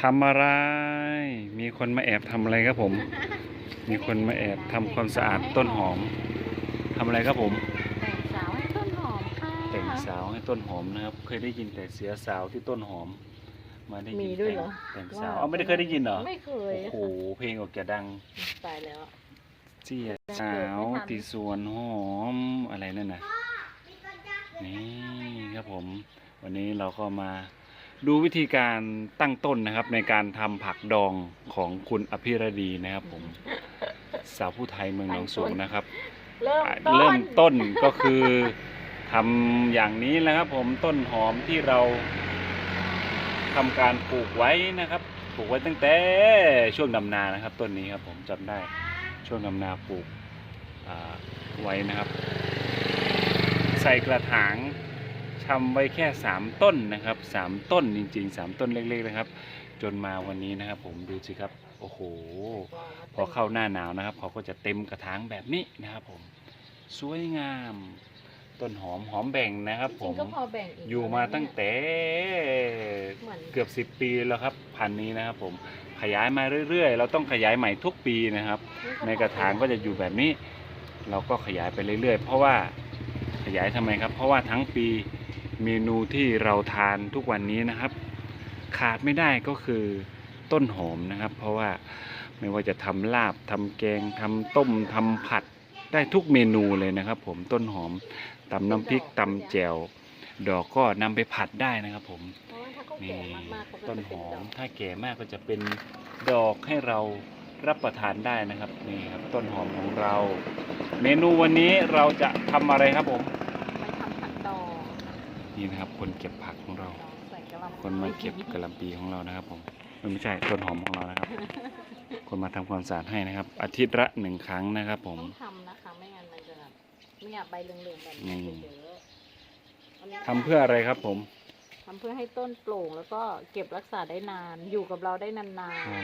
ทำอะไร มีคนมาแอบทำอะไรครับผม มีคนมาแอบทำความสะอาดต้นหอมทำอะไรครับผม แต่งสาวให้ต้นหอมค่ะแต่งสาวให้ต้นหอมนะครับ เคยได้ยินแต่เสียสาวที่ต้นหอม มาได้ยินมีด้วยเหรอแต่งสาวเอาไม่ได้เคยได้ยินเหรอ ไม่เคยโอ้โห เพลงออกจะดัง ตายแล้ว เสียสาวที่สวนหอมอะไรนั่นน่ะนี่ครับผม วันนี้เราก็มา ดูวิธีการตั้งต้นนะครับ ในการทำผักดองของคุณอภิรดีนะครับผมสาวผู้ไทยเมืองหนองสูงนะครับ เริ่มอะต้นเริ่มต้นก็คือทำอย่างนี้แหละครับ ผมต้นหอมที่เราทำการปลูกไว้นะครับปลูกไว้ตั้งแต่ช่วงดำนานะครับ ต้นนี้ครับ ผมจำได้ช่วงดำนาปลูกอ่าไว้นะครับ ใส่กระถาง ชำไว้แค่สามต้นนะครับสามต้นจริงๆสามต้นเล็กๆนะครับ จนมาวันนี้นะครับ ผมดูสิครับโอ้โหพอเข้าหน้าหนาวนะครับเขาก็จะเต็มกระถางแบบนี้นะครับ ผมสวยงาม ต้นหอมหอมแบ่งนะครับจผริงมๆก็พอแบ่งอีกอยู่มาตั้งแต่เหมือนเกือบสิบ10 ปีแล้วครับพันธุ์นี้นะครับ ผมขยายมาเรื่อยๆ เราต้องขยายใหม่ทุกปีนะครับ ในกระถางก็จะอยู่แบบนี้ เราก็ขยายไปเรื่อยๆ เพราะว่าขยายทำไมครับ เพราะว่าทั้งปี เมนูที่เราทานทุกวันนี้นะครับ ขาดไม่ได้ก็คือต้นหอมนะครับ เพราะว่าไม่ว่าจะทำลาบทำแกงทำต้มทำผัดได้ทุกเมนูเลยนะครับ ผมต้นหอมตำน้ำพริกตำแจ่วดอกก็นำไปผัดได้นะครับ ผมนี่ต้นหอมถ้าแก่มากก็จะเป็นดอกให้เรารับประทานได้นะครับนี่ครับต้นหอมของเรา เมนูวันนี้เราจะทำอะไรครับผม ไปทำผักดอง นี่นะครับ คนเก็บผักของเราดองใส่กะหล่ำคนมาเก็บกะหล่ำปีของเรานะครับ ผมไม่ใช่ต้นหอมของเรานะครับ คนมาทำความสะอาดให้นะครับ อาทิตย์ละหนึ่งครั้งนะครับ ผมต้องทำนะคะไม่งั้นมันจะแบบไม่อยากใบเหลืองๆแบบนี้นี่เยอะๆวันนี้ทำเพื่ออะไรครับ ผมทำเพื่อให้ต้นโปร่งแล้วก็เก็บรักษาได้นาน อยู่กับเราได้นานอ๋อ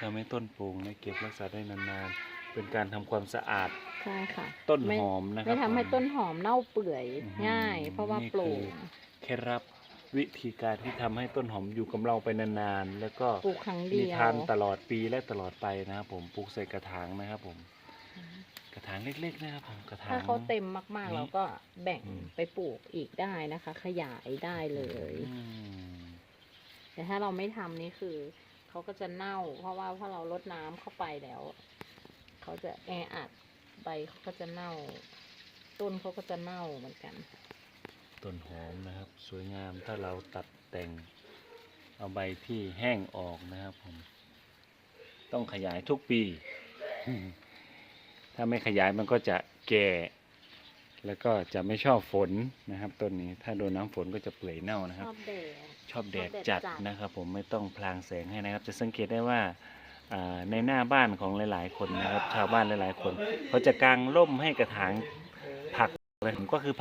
ทำให้ต้นปลูงและเก็บรักษาได้นานๆ เป็นการทำความสะอาดๆใช่ค่ะต้นไม่หอมนะครับไม่ทำให้ผมต้นหอมเน่าเปื่อยอื้อหือง่าย เพราะว่านี่โปร่งคือเคล็ดลับวิธีการที่ทำให้ต้นหอมอยู่กับเราไปนานๆ แล้วก็ปลูกครั้งเดีมียวทานตลอดปีและตลอดไปนะครับผมปลูกใส่กระถางนะครับผม กระถางเล็กๆนะครับผมกระถาง ถ้าเขาเต็มมากนี่ๆ เราก็แบ่งอืม ไปปลูกอีกได้นะคะ ขยายได้เลย อืมแต่ถ้าเราไม่ทำนี่คือเขาก็จะเน่า เพราะว่าพอเราลดน้ำเข้าไปแล้ว เขาจะแออัดใบเขาก็จะเน่า ต้นเขาก็จะเน่าเหมือนกัน ต้นหอมนะครับ สวยงามถ้าเราตัดแต่ง เอาใบที่แห้งออกนะครับผม ต้องขยายทุกปี ถ้าไม่ขยายมันก็จะแก่ แล้วก็จะไม่ชอบฝนนะครับต้นนี้ถ้าโดนน้ำฝนก็จะเปื่อยเน่านะคชรับอบแดดชอบแดดชอบแดดจัดจัดนะครับ ผมไม่ต้องพลางแสงให้นะครับ จะสังเกตได้ว่าอ่า ในหน้าบ้านของหลาย ๆ คนนะครับ ชาวบ้านหลาย ๆ คน เขาจะกางร่มให้กระถางผักก็คือผัก